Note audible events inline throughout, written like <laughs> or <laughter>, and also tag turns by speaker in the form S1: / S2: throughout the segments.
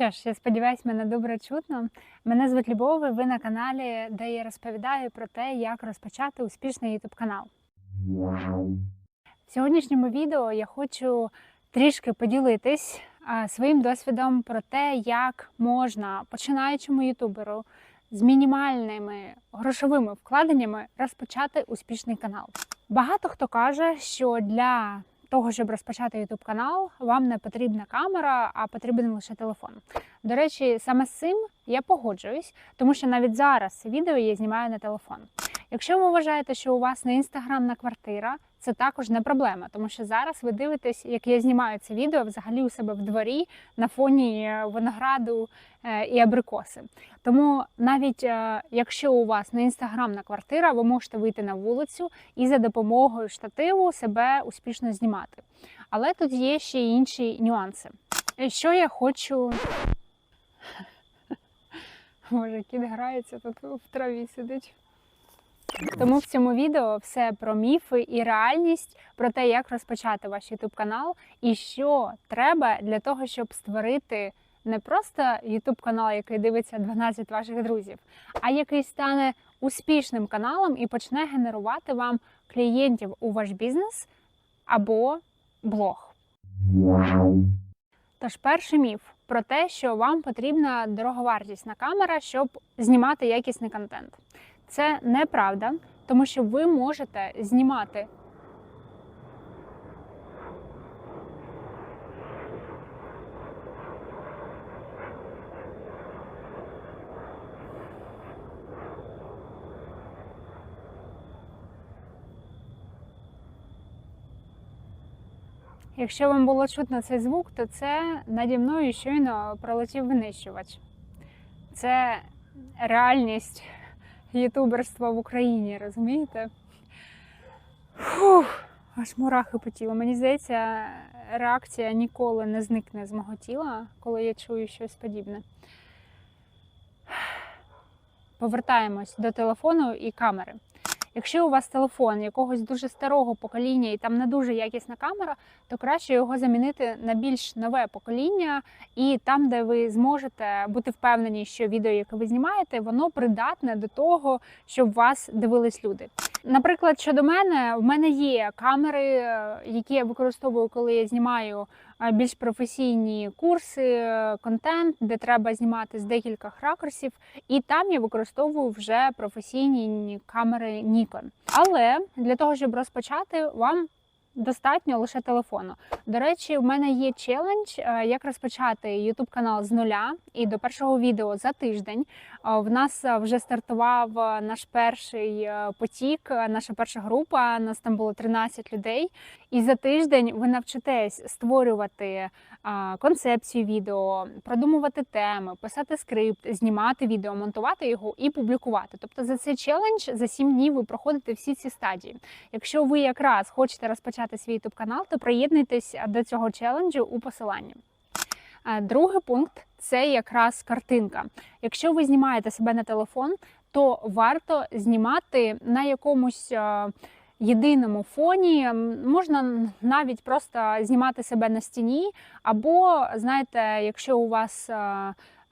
S1: що ж, я сподіваюся, мене добре чутно. Мене звуть Любов, і ви на каналі, де я розповідаю про те, як розпочати успішний YouTube канал. В сьогоднішньому відео я хочу трішки поділитись своїм досвідом про те, як можна починаючому ютуберу з мінімальними грошовими вкладеннями розпочати успішний канал. Багато хто каже, що для того, щоб розпочати YouTube канал, вам не потрібна камера, а потрібен лише телефон. До речі, саме з цим я погоджуюсь, тому що навіть зараз відео я знімаю на телефон. Якщо ви вважаєте, що у вас не інстаграмна квартира, це також не проблема, тому що зараз ви дивитесь, як я знімаю це відео взагалі у себе в дворі на фоні е, винограду е, і абрикоси. Тому навіть е, якщо у вас не інстаграмна квартира, ви можете вийти на вулицю і за допомогою штативу себе успішно знімати. Але тут є ще й інші нюанси. Що я хочу. <laughs> Може, кіт грається тут в траві сидить. Тому в цьому відео все про міфи і реальність, про те, як розпочати ваш YouTube канал і що треба для того, щоб створити не просто YouTube канал, який дивиться 12 ваших друзів, а який стане успішним каналом і почне генерувати вам клієнтів у ваш бізнес або блог. Тож перший міф про те, що вам потрібна дороговартісна камера, щоб знімати якісний контент. Це неправда, тому що ви можете знімати. Якщо вам було чутно цей звук, то це наді мною щойно пролетів винищувач. Це реальність ютуберства в Україні, розумієте? Фух, аж мурахи по тілу. Мені здається, реакція ніколи не зникне з мого тіла, коли я чую щось подібне. Повертаємось до телефону і камери. Якщо у вас телефон якогось дуже старого покоління і там не дуже якісна камера, то краще його замінити на більш нове покоління, і там, де ви зможете бути впевнені, що відео, яке ви знімаєте, воно придатне до того, щоб вас дивились люди. Наприклад, щодо мене, в мене є камери, які я використовую, коли я знімаю е, більш професійні курси, контент, де треба знімати з декількох ракурсів, і там я використовую вже професійні камери Nikon. Але для того, щоб розпочати, вам достатньо лише телефону. До речі, в мене є челендж, е, як розпочати YouTube канал з нуля. І до першого відео за тиждень в нас е, вже стартував е, наш перший е, потік, наша перша група. Нас там було 13 людей. І за тиждень ви навчитесь створювати концепцію відео, продумувати теми, писати скрипт, знімати відео, монтувати його і публікувати. Тобто за цей челендж за 7 днів ви проходите всі ці стадії. Якщо ви якраз хочете розпочати свій youtube канал, то приєднуйтесь до цього челенджу у посиланні. Другий пункт це якраз картинка. Якщо ви знімаєте себе на телефон, то варто знімати на якомусь е, єдиному фоні. Можна навіть просто знімати себе на стіні, або знаєте, якщо у вас.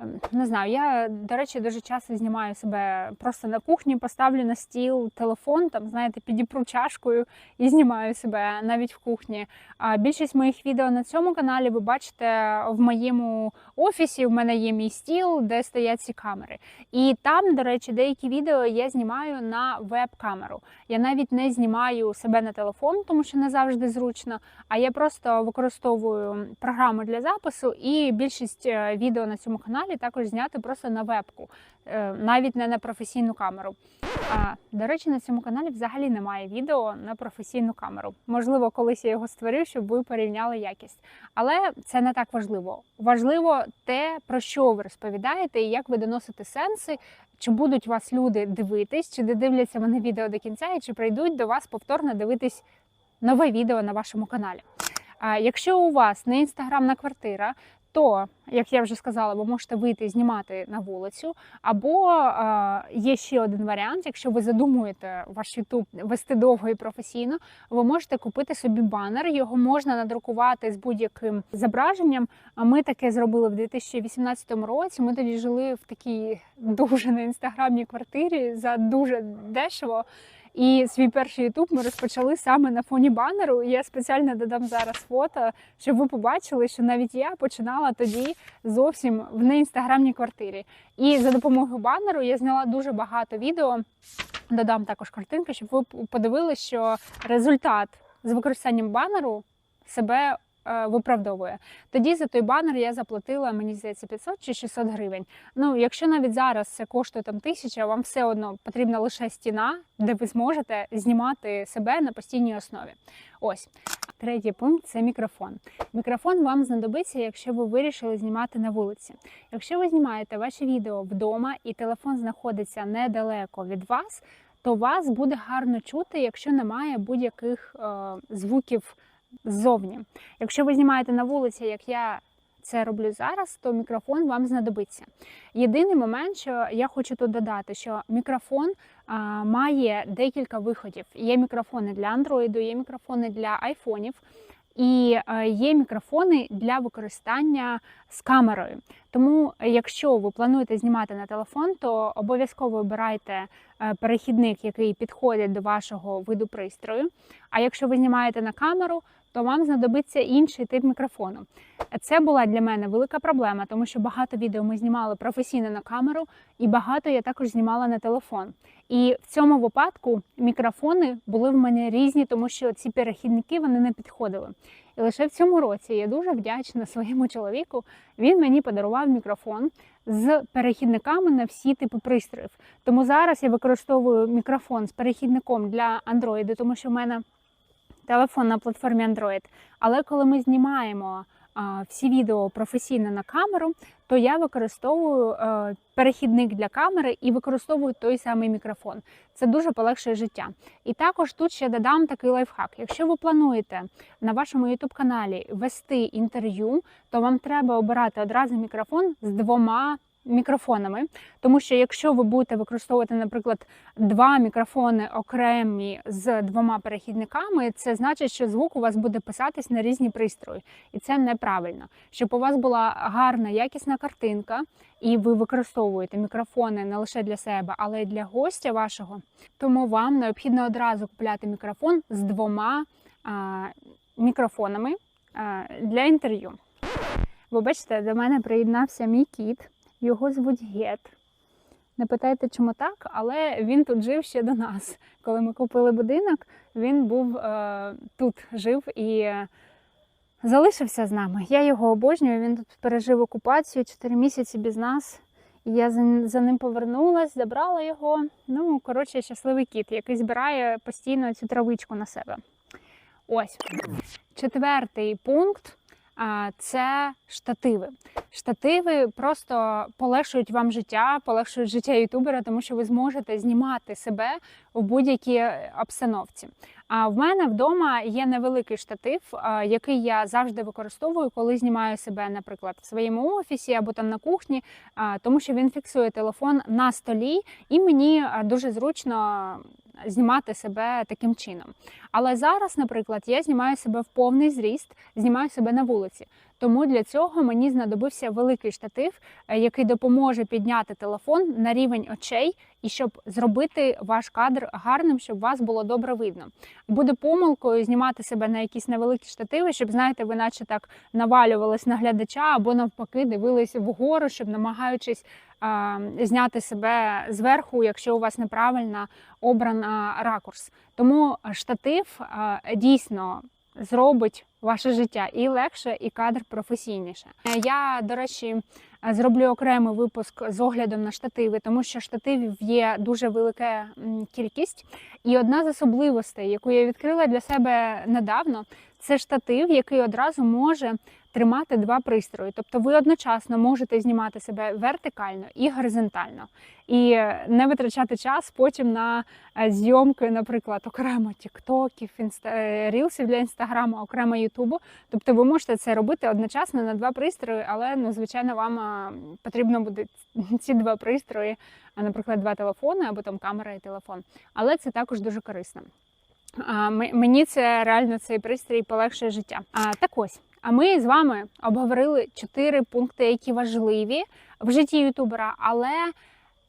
S1: Ем, Не знаю, я, до речі, дуже часто знімаю себе просто на кухні, поставлю на стіл телефон, там, знаєте, підіпру чашкою і знімаю себе навіть в кухні. А більшість моїх відео на цьому каналі ви бачите в моєму офісі. В мене є мій стіл, де стоять ці камери. І там, до речі, деякі відео я знімаю на веб-камеру. Я навіть не знімаю себе на телефон, тому що не завжди зручно. А я просто використовую програму для запису, і більшість е, відео на цьому каналі також зняти просто на вебку, е, навіть не на професійну камеру. А, до речі, на цьому каналі взагалі немає відео на професійну камеру. Можливо, колись я його створю, щоб ви порівняли якість. Але це не так важливо. Важливо те, про що ви розповідаєте, і як ви доносите сенси, чи будуть вас люди дивитись, чи додивляться вони відео до кінця, і чи прийдуть до вас повторно дивитись нове відео на вашому каналі. А якщо у вас не інстаграмна квартира, то, як я вже сказала, ви можете вийти і знімати на вулицю. Або е, є ще один варіант, якщо ви задумуєте ваш YouTube вести довго і професійно, ви можете купити собі банер. Його можна надрукувати з будь-яким зображенням. А ми таке зробили в 2018 році. Ми тоді жили в такій дуже на інстаграмній квартирі за дуже дешево. І свій перший ютуб ми розпочали саме на фоні банеру. Я спеціально додам зараз фото, щоб ви побачили, що навіть я починала тоді зовсім в неінстаграмній квартирі. І за допомогою банеру я зняла дуже багато відео. Додам також картинки, щоб ви подивилися, що результат з використанням банеру себе виправдовує. Тоді за той банер я заплатила, мені здається, 500 чи 600 гривень. Ну, якщо навіть зараз це коштує там тисяча, вам все одно потрібна лише стіна, де ви зможете знімати себе на постійній основі. Ось третій пункт це мікрофон. Мікрофон вам знадобиться, якщо ви вирішили знімати на вулиці. Якщо ви знімаєте ваші відео вдома і телефон знаходиться недалеко від вас, то вас буде гарно чути, якщо немає будь-яких е, звуків ззовні. Якщо ви знімаєте на вулиці, як я це роблю зараз, то мікрофон вам знадобиться. Єдиний момент, що я хочу тут додати, що мікрофон а, має декілька виходів. Є мікрофони для Android, є мікрофони для айфонів. І е, є мікрофони для використання з камерою. Тому, якщо ви плануєте знімати на телефон, то обов'язково обирайте е, перехідник, який підходить до вашого виду пристрою. А якщо ви знімаєте на камеру, то вам знадобиться інший тип мікрофону. Це була для мене велика проблема, тому що багато відео ми знімали професійно на камеру, і багато я також знімала на телефон. І в цьому випадку мікрофони були в мене різні, тому що ці перехідники вони не підходили. І лише в цьому році я дуже вдячна своєму чоловіку. Він мені подарував мікрофон з перехідниками на всі типи пристроїв. Тому зараз я використовую мікрофон з перехідником для Android, тому що в мене телефон на платформі Android. Але коли ми знімаємо всі відео професійно на камеру, то я використовую а, перехідник для камери і використовую той самий мікрофон. Це дуже полегшує життя. І також тут ще додам такий лайфхак. Якщо ви плануєте на вашому youtube каналі вести інтерв'ю, то вам треба обирати одразу мікрофон з двома мікрофонами, тому що якщо ви будете використовувати, наприклад, два мікрофони окремі з двома перехідниками, це значить, що звук у вас буде писатись на різні пристрої, і це неправильно. Щоб у вас була гарна якісна картинка, і ви використовуєте мікрофони не лише для себе, але й для гостя вашого, тому вам необхідно одразу купляти мікрофон з двома а, мікрофонами а, для інтерв'ю. Ви бачите, до мене приєднався мій кіт. Його звуть Гет. Не питайте, чому так, але він тут жив ще до нас. Коли ми купили будинок, він був е, тут жив і залишився з нами. Я його обожнюю. Він тут пережив окупацію 4 місяці без нас. І я за, ним повернулась, забрала його. Ну, коротше, щасливий кіт, який збирає постійно цю травичку на себе. Ось четвертий пункт це штативи. Штативи просто полегшують вам життя, полегшують життя ютубера, тому що ви зможете знімати себе в будь-якій обстановці. А в мене вдома є невеликий штатив, який я завжди використовую, коли знімаю себе, наприклад, в своєму офісі або там на кухні, тому що він фіксує телефон на столі, і мені дуже зручно знімати себе таким чином. Але зараз, наприклад, я знімаю себе в повний зріст, знімаю себе на вулиці. Тому для цього мені знадобився великий штатив, е, який допоможе підняти телефон на рівень очей і щоб зробити ваш кадр гарним, щоб вас було добре видно. Буде помилкою знімати себе на якісь невеликі штативи, щоб знаєте, ви наче так навалювались на глядача або навпаки дивились вгору, щоб намагаючись зняти себе зверху, якщо у вас неправильно обрана ракурс. Тому штатив дійсно зробить ваше життя і легше, і кадр професійніше. Я, до речі, зроблю окремий випуск з оглядом на штативи, тому що штативів є дуже велика кількість. І одна з особливостей, яку я відкрила для себе недавно, це штатив, який одразу може тримати два пристрої. Тобто ви одночасно можете знімати себе вертикально і горизонтально, і не витрачати час потім на е, зйомки, наприклад, окремо тіктоків, е, рілсів для інстаграму, окремо Ютубу. Тобто ви можете це робити одночасно на два пристрої, але ну, звичайно, вам потрібно буде <laughs> ці два пристрої, наприклад, два телефони або там камера і телефон. Але це також дуже корисно. Мені це реально цей пристрій полегшує життя. Так ось. А ми з вами обговорили чотири пункти, які важливі в житті ютубера, але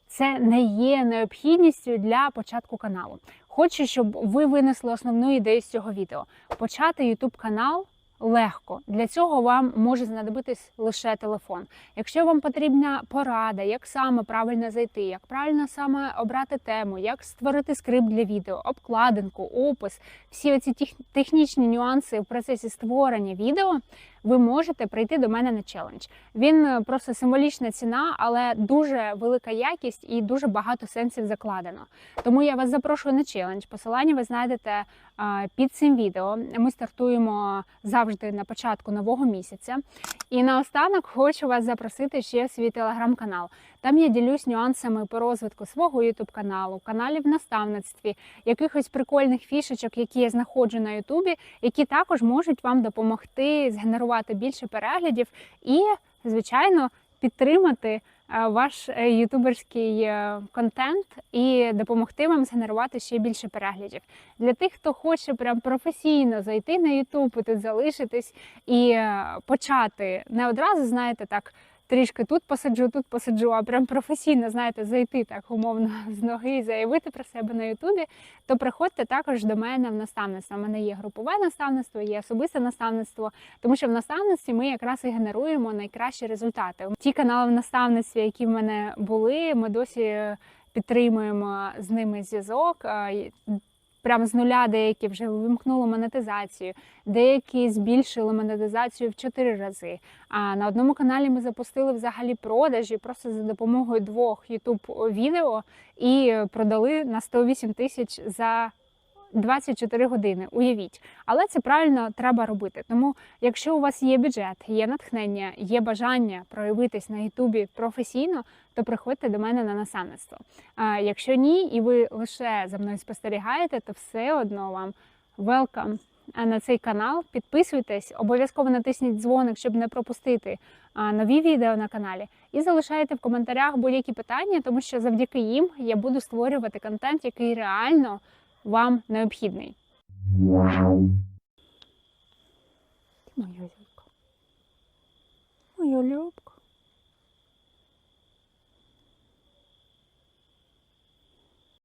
S1: це не є необхідністю для початку каналу. Хочу, щоб ви винесли основну ідею з цього відео. Почати ютуб канал легко. Для цього вам може знадобитись лише телефон. Якщо вам потрібна порада, як саме правильно зайти, як правильно саме обрати тему, як створити скрипт для відео, обкладинку, опис, всі оці технічні нюанси в процесі створення відео, ви можете прийти до мене на челендж. Він е, просто символічна ціна, але дуже велика якість і дуже багато сенсів закладено. Тому я вас запрошую на челендж. Посилання ви знайдете під цим відео. Ми стартуємо завжди на початку нового місяця. І наостанок хочу вас запросити ще в свій телеграм-канал. Там я ділюсь нюансами по розвитку свого ютуб каналу, каналів наставництві, якихось прикольних фішечок, які я знаходжу на Ютубі, які також можуть вам допомогти згенерувати більше переглядів і, звичайно, підтримати е, ваш е, ютуберський е, контент і допомогти вам згенерувати ще більше переглядів. Для тих, хто хоче прям професійно зайти на Ютуб тут залишитись і почати не одразу, знаєте, так. Трішки тут посиджу, тут посиджу, а прям професійно, знаєте, зайти так умовно <laughs> з ноги і заявити про себе на Ютубі, то приходьте також до мене в наставництво. У мене є групове наставництво, є особисте наставництво, тому що в наставництві ми якраз і генеруємо найкращі результати. Ті канали в наставництві, які в мене були, ми досі підтримуємо з ними зв'язок. Прямо з нуля деякі вже вимкнули монетизацію, деякі збільшили монетизацію в 4 рази. А на одному каналі ми запустили взагалі продажі просто за допомогою двох YouTube відео і продали на 108 тисяч за 24 години. Уявіть, але це правильно треба робити. Тому, якщо у вас є бюджет, є натхнення, є бажання проявитись на Ютубі професійно, то приходьте до мене на наставництво. А якщо ні, і ви лише за мною спостерігаєте, то все одно вам welcome на цей канал. Підписуйтесь, обов'язково натисніть дзвоник, щоб не пропустити нові відео на каналі. І залишайте в коментарях будь-які питання, тому що завдяки їм я буду створювати контент, який реально вам необхідний. Моя зірка. Моя любка.